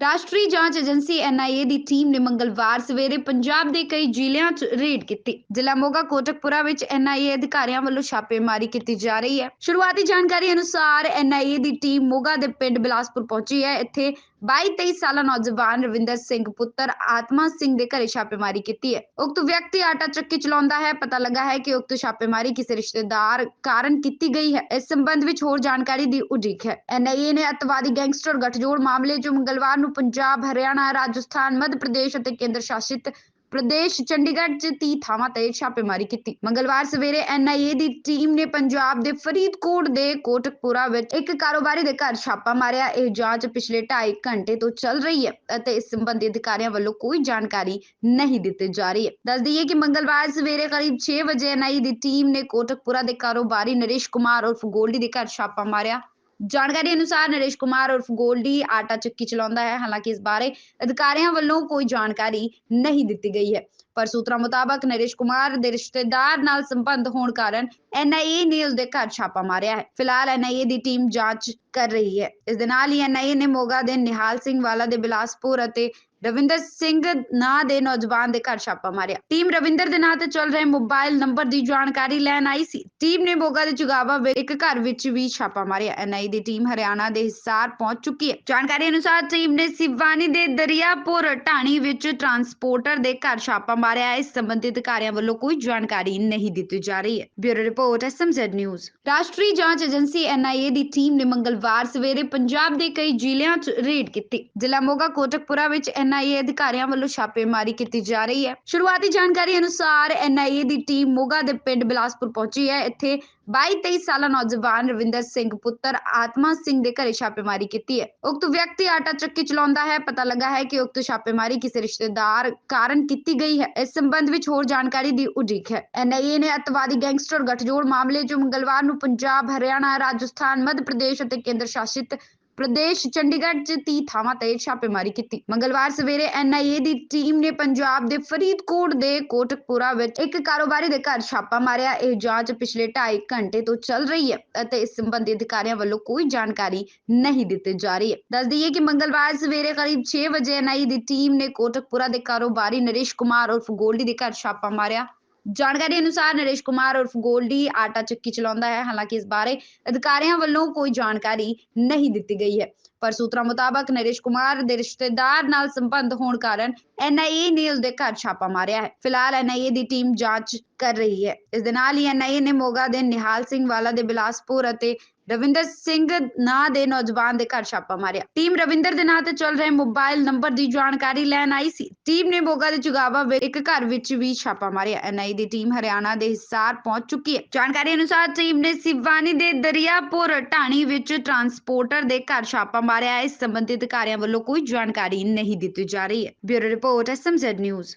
ਰਾਸ਼ਟਰੀ ਜਾਂਚ agency NIA ਦੀ team ਨੇ ਮੰਗਲਵਾਰ ਸਵੇਰੇ ਪੰਜਾਬ ਦੇ ਕਈ ਜ਼ਿਲ੍ਹਿਆਂ 'ਚ ਰੇਡ ਕੀਤੀ। ਜ਼ਿਲ੍ਹਾ ਮੋਗਾ ਕੋਟਕਪੁਰਾ ਵਿੱਚ ਐਨਆਈਏ ਅਧਿਕਾਰੀਆਂ ਵੱਲੋਂ ਛਾਪੇਮਾਰੀ ਕੀਤੀ ਜਾ ਰਹੀ ਹੈ। ਸ਼ੁਰੂਆਤੀ ਜਾਣਕਾਰੀ ਅਨੁਸਾਰ ਐਨਆਈਏ ਦੀ ਟੀਮ ਮੋਗਾ ਦੇ ਪਿੰਡ ਬਿਲਾਸਪੁਰ ਪਹੁੰਚੀ ਹੈ। ਇੱਥੇ 22-23 ਸਾਲਾ ਨੌਜਵਾਨ ਰਵਿੰਦਰ ਸਿੰਘ ਪੁੱਤਰ ਆਤਮਾ ਸਿੰਘ ਦੇ ਘਰੇ ਛਾਪੇਮਾਰੀ ਕੀਤੀ ਹੈ। ਉਕਤ ਵਿਅਕਤੀ ਆਟਾ ਚੱਕੀ ਚਲਾਉਂਦਾ ਹੈ। ਪਤਾ ਲੱਗਾ ਹੈ ਕਿ ਉਕਤ ਛਾਪੇਮਾਰੀ ਕਿਸੇ ਰਿਸ਼ਤੇਦਾਰ ਕਾਰਨ ਕੀਤੀ ਗਈ ਹੈ। ਇਸ ਸੰਬੰਧ ਵਿੱਚ ਹੋਰ ਜਾਣਕਾਰੀ ਦੀ ਉਡੀਕ ਹੈ। ਐਨਆਈਏ ਨੇ ਅੱਤਵਾਦੀ ਗੈਂਗਸਟਰ ਗਠਜੋੜ ਮਾਮਲੇ 'ਚ ਮੰਗਲਵਾਰ ਨੂੰ ਪੰਜਾਬ, ਹਰਿਆਣਾ, ਰਾਜਸਥਾਨ, ਮੱਧ ਪ੍ਰਦੇਸ਼ ਅਤੇ ਕੇਂਦਰ ਸ਼ਾਸਿਤ ਪ੍ਰਦੇਸ਼ ਚੰਡੀਗੜ੍ਹ 'ਚ 30 ਥਾਵਾਂ ਤੇ ਛਾਪੇਮਾਰੀ ਕੀਤੀ। ਮੰਗਲਵਾਰ ਸਵੇਰੇ ਐਨਆਈਏ ਦੀ ਟੀਮ ਨੇ ਪੰਜਾਬ ਦੇ ਫਰੀਦਕੋਟ ਦੇ ਕੋਟਕਪੂਰਾ ਵਿੱਚ ਇੱਕ ਕਾਰੋਬਾਰੀ ਦੇ ਘਰ ਛਾਪਾ ਮਾਰਿਆ। ਇਹ ਜਾਂਚ ਪਿਛਲੇ 2.5 ਘੰਟੇ ਤੋਂ ਚੱਲ ਰਹੀ ਹੈ ਅਤੇ ਇਸ ਸੰਬੰਧੀ ਅਧਿਕਾਰੀਆਂ ਵੱਲੋਂ ਕੋਈ ਜਾਣਕਾਰੀ ਨਹੀਂ ਦਿੱਤੀ ਜਾ ਰਹੀ ਹੈ। ਦੱਸ ਦਈਏ ਕਿ ਮੰਗਲਵਾਰ ਸਵੇਰੇ ਕਰੀਬ 6 ਵਜੇ ਐਨਆਈ ਦੀ ਟੀਮ ਨੇ ਕੋਟਕਪੂਰਾ ਦੇ ਕਾਰੋਬਾਰੀ ਨਰੇਸ਼ ਕੁਮਾਰ ਉਰਫ ਗੋਲਡੀ ਦੇ ਘਰ ਛਾਪਾ ਮਾਰਿਆ। ਜਾਣਕਾਰੀ ਅਨੁਸਾਰ ਨਰੇਸ਼ ਕੁਮਾਰ ਉਰਫ ਗੋਲਡੀ ਆਟਾ ਚੱਕੀ ਚਲਾਉਂਦਾ ਹੈ। ਹਾਲਾਂਕਿ ਇਸ ਬਾਰੇ ਅਧਿਕਾਰੀਆਂ ਵੱਲੋਂ ਕੋਈ ਜਾਣਕਾਰੀ ਨਹੀਂ ਦਿੱਤੀ ਗਈ ਹੈ। ਪਰ ਸੂਤਰਾਂ ਮੁਤਾਬਕ ਨਰੇਸ਼ ਕੁਮਾਰ ਦੇ ਰਿਸ਼ਤੇਦਾਰ ਨਾਲ ਸੰਬੰਧ ਹੋਣ ਕਾਰਨ ਐਨਆਈਏ ਨੇ ਉਸ ਦੇ ਘਰ ਛਾਪਾ ਮਾਰਿਆ ਹੈ। ਫਿਲਹਾਲ ਐਨਆਈਏ ਦੀ ਟੀਮ ਜਾਂਚ ਕਰ ਰਹੀ ਹੈ। ਇਸ ਦੇ ਨਾਲ ਹੀ ਐਨਆਈਏ ਨੇ ਮੋਗਾ ਦੇ ਨਿਹਾਲ ਸਿੰਘ ਵਾਲਾ ਦੇ ਬਿਲਾਸਪੁਰ ਅਤੇ ਰਵਿੰਦਰ ਸਿੰਘ ਨਾਂ ਦੇ ਨੌਜਵਾਨ ਦੇ ਘਰ ਛਾਪਾ ਮਾਰਿਆ। ਟੀਮ ਰਵਿੰਦਰ ਦੇ ਨਾਂ ਤੇ ਚੱਲ ਰਹੇ ਮੋਬਾਈਲ ਨੰਬਰ ਦੀ ਜਾਣਕਾਰੀ ਲੈਣ ਆਈ ਸੀ। ਟੀਮ ਨੇ ਮੋਗਾ ਦੇ ਚੁਗਾਵਾ ਵਿੱਚ ਇੱਕ ਘਰ ਵਿੱਚ ਵੀ ਛਾਪਾ ਮਾਰਿਆ। ਐਨਆਈ ਦੀ ਟੀਮ ਹਰਿਆਣਾ ਦੇ ਹਿਸਾਰ ਪਹੁੰਚ ਚੁੱਕੀ ਹੈ। ਜਾਣਕਾਰੀ ਅਨੁਸਾਰ ਟੀਮ ਨੇ ਸਿਵਾਨੀ ਦੇ ਦਰਿਆਪੁਰ ਢਾਣੀ ਵਿੱਚ ਟਰਾਂਸਪੋਰਟਰ ਦੇ ਘਰ ਛਾਪਾ ਮਾਰਿਆ। ਇਸ ਸੰਬੰਧੀ ਅਧਿਕਾਰੀਆਂ ਵੱਲੋਂ ਕੋਈ ਜਾਣਕਾਰੀ ਨਹੀਂ ਦਿੱਤੀ ਜਾ ਰਹੀ ਹੈ। ਬਿਊਰੋ ਰਿਪੋਰਟ ਐਸਐਮਜ਼ੈਡ ਨਿਊਜ਼ ਰਾਸ਼ਟਰੀ ਜਾਂਚ ਏਜੰਸੀ ਐਨਆਈਏ ਦੀ ਟੀਮ ਨੇ ਮੰਗਲਵਾਰ ਸਵੇਰੇ ਪੰਜਾਬ ਦੇ ਕਈ ਜ਼ਿਲ੍ਹਿਆਂ 'ਚ ਰੇਡ ਕੀਤੀ। ਜ਼ਿਲ੍ਹਾ ਮੋਗਾ ਕੋਟਕਪੁਰਾ ਵਿੱਚ ਐਨਆਈਏ ਅਧਿਕਾਰੀਆਂ ਵੱਲੋਂ ਛਾਪੇਮਾਰੀ ਕੀਤੀ ਜਾ ਰਹੀ ਹੈ। ਸ਼ੁਰੂਆਤੀ ਜਾਣਕਾਰੀ ਅਨੁਸਾਰ ਐਨਆਈਏ ਦੀ ਟੀਮ ਮੋਗਾ ਦੇ ਪਿੰਡ ਬਿਲਾਸਪੁਰ ਪਹੁੰਚੀ ਹੈ। ਇੱਥੇ 22-23 ਸਾਲਾ ਨੌਜਵਾਨ ਰਵਿੰਦਰ ਸਿੰਘ ਪੁੱਤਰ ਆਤਮਾ ਸਿੰਘ ਦੇ ਘਰੇ ਛਾਪੇਮਾਰੀ ਕੀਤੀ ਹੈ। ਉਕਤ ਵਿਅਕਤੀ ਆਟਾ ਚੱਕੀ ਚਲਾਉਂਦਾ ਹੈ। ਪਤਾ ਲੱਗਾ ਹੈ ਕਿ ਉਕਤ ਛਾਪੇਮਾਰੀ ਕਿਸੇ ਰਿਸ਼ਤੇਦਾਰ ਕਾਰਨ ਕੀਤੀ ਗਈ ਹੈ। ਇਸ ਸੰਬੰਧ ਵਿੱਚ ਹੋਰ ਜਾਣਕਾਰੀ ਦੀ ਉਡੀਕ ਹੈ। ਐਨਆਈਏ ਨੇ ਅੱਤਵਾਦੀ ਗੈਂਗਸਟਰ ਗਠਜੋੜ ਮਾਮਲੇ 'ਚ ਮੰਗਲਵਾਰ ਨੂੰ ਪੰਜਾਬ, ਹਰਿਆਣਾ, ਰਾਜਸਥਾਨ, ਮੱਧ ਪ੍ਰਦੇਸ਼ ਅਤੇ ਕੇਂਦਰ ਸ਼ਾਸਿਤ ਪ੍ਰਦੇਸ਼ ਚੰਡੀਗੜ੍ਹ 'ਚ 30 ਥਾਵਾਂ ਤੇ ਛਾਪੇਮਾਰੀ ਕੀਤੀ। ਮੰਗਲਵਾਰ ਸਵੇਰੇ ਐਨਆਈਏ ਦੀ ਟੀਮ ਨੇ ਪੰਜਾਬ ਦੇ ਫਰੀਦਕੋਟ ਦੇ ਕੋਟਕਪੂਰਾ ਵਿੱਚ ਇੱਕ ਕਾਰੋਬਾਰੀ ਦੇ ਘਰ ਛਾਪਾ ਮਾਰਿਆ। ਇਹ ਜਾਂਚ ਪਿਛਲੇ 2.5 ਘੰਟੇ ਤੋਂ ਚੱਲ ਰਹੀ ਹੈ ਅਤੇ ਇਸ ਸੰਬੰਧੀ ਅਧਿਕਾਰੀਆਂ ਵੱਲੋਂ ਕੋਈ ਜਾਣਕਾਰੀ ਨਹੀਂ ਦਿੱਤੀ ਜਾ ਰਹੀ ਹੈ। ਦੱਸ ਦਈਏ ਕਿ ਮੰਗਲਵਾਰ ਸਵੇਰੇ ਕਰੀਬ 6 ਵਜੇ ਐਨਆਈ ਦੀ ਟੀਮ ਨੇ ਕੋਟਕਪੂਰਾ ਦੇ ਕਾਰੋਬਾਰੀ ਨਰੇਸ਼ ਕੁਮਾਰ ਉਰਫ ਗੋਲਡੀ ਦੇ ਘਰ ਛਾਪਾ ਮਾਰਿਆ। ਜਾਣਕਾਰੀ ਅਨੁਸਾਰ ਨਰੇਸ਼ ਕੁਮਾਰ ਉਰਫ ਗੋਲਡੀ ਆਟਾ ਚੱਕੀ ਚਲਾਉਂਦਾ ਹੈ। ਹਾਲਾਂਕਿ ਇਸ ਬਾਰੇ ਅਧਿਕਾਰੀਆਂ ਵੱਲੋਂ ਕੋਈ ਜਾਣਕਾਰੀ ਨਹੀਂ ਦਿੱਤੀ ਗਈ ਹੈ। ਪਰ ਸੂਤਰਾਂ ਮੁਤਾਬਕ ਨਰੇਸ਼ ਕੁਮਾਰ ਦੇ ਰਿਸ਼ਤੇਦਾਰ ਨਾਲ ਸੰਬੰਧ ਹੋਣ ਕਾਰਨ ਐਨਆਈਏ ਨੇ ਉਸ ਦੇ ਘਰ ਛਾਪਾ ਮਾਰਿਆ ਹੈ। ਫਿਲਹਾਲ ਐਨਆਈਏ ਦੀ ਟੀਮ ਜਾਂਚ ਕਰ ਰਹੀ ਹੈ। ਇਸ ਦੇ ਨਾਲ ਹੀ ਐਨਆਈਏ ਨੇ ਮੋਗਾ ਦੇ ਨਿਹਾਲ ਸਿੰਘ ਵਾਲਾ ਦੇ ਬਿਲਾਸਪੁਰ ਅਤੇ ਰਵਿੰਦਰ ਸਿੰਘ ਨਾਂ ਦੇ ਨੌਜਵਾਨ ਦੇ ਘਰ ਛਾਪਾ ਮਾਰਿਆ। ਟੀਮ ਰਵਿੰਦਰ ਦੇ ਨਾਂ ਤੇ ਚੱਲ ਰਹੇ ਮੋਬਾਈਲ ਨੰਬਰ ਦੀ ਜਾਣਕਾਰੀ ਲੈਣ ਆਈ ਸੀ। ਟੀਮ ਨੇ ਮੋਗਾ ਦੇ ਚੁਗਾਵਾ ਇੱਕ ਘਰ ਵਿੱਚ ਵੀ ਛਾਪਾ ਮਾਰਿਆ। ਐਨਆਈ ਦੀ ਟੀਮ ਹਰਿਆਣਾ ਦੇ ਹਿਸਾਰ ਪਹੁੰਚ ਚੁੱਕੀ ਹੈ। ਜਾਣਕਾਰੀ ਅਨੁਸਾਰ ਟੀਮ ਨੇ ਸਿਵਾਨੀ ਦੇ ਦਰਿਆਪੁਰ ਢਾਣੀ ਵਿੱਚ ਟਰਾਂਸਪੋਰਟਰ ਦੇ ਘਰ ਛਾਪਾ ਮਾਰਿਆ ਹੈ। ਇਸ ਸੰਬੰਧੀ ਅਧਿਕਾਰੀਆਂ ਵੱਲੋਂ ਕੋਈ ਜਾਣਕਾਰੀ ਨਹੀਂ ਦਿੱਤੀ ਜਾ ਰਹੀ ਹੈ ਬਿਊਰੋ ਰਿਪੋਰਟ ਐਸਐਮਜ਼ੈਡ ਨਿਊਜ਼